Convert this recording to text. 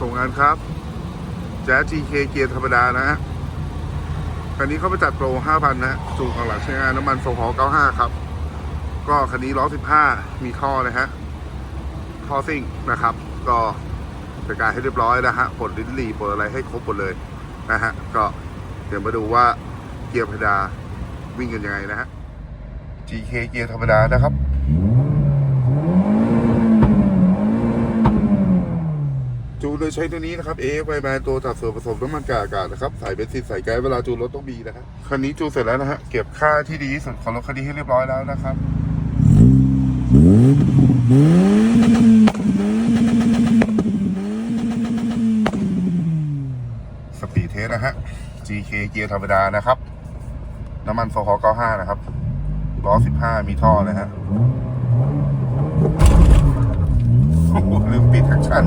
ส่งงานครับแจ๊ส GK เกียร์ธรรมดานะฮะคันนี้เขาไปจัดโปร 5,000 นะฮะจูงข้างหลังใช้งานน้ำมันโซฮอล์95 ครับ ก็คันนี้ล้อ15 มีท่อนะฮะท่อซิ่งนะครับ ก็จัดการให้เรียบร้อยนะฮะปลดลิ้นหลีปลดอะไรให้ครบหมดเลยนะฮะ ก็เดี๋ยวมาดูว่าเกียร์ธรรมดาวิ่งกันยังไงนะฮะ GK เกียร์ธรรมดานะครับ จูนโดยใช้ตัวนี้นะครับ AF ไวแมนตัวจัดส่วนผสมน้ำมันกากอากาศนะครับใส่เบนซินใส่แก๊สเวลาจูนรถต้องมีนะฮะคันนี้จูนเสร็จแล้วนะฮะเก็บค่าที่ดีที่สุดของรถคันนี้ให้เรียบร้อยแล้วนะครับสปีดเทสนะฮะ GK เกียร์ธรรมดานะครับ น้ำมันโซฮอล์95 นะครับล้อ15 มีท่อนะฮะลืมปิดแท็กชั่น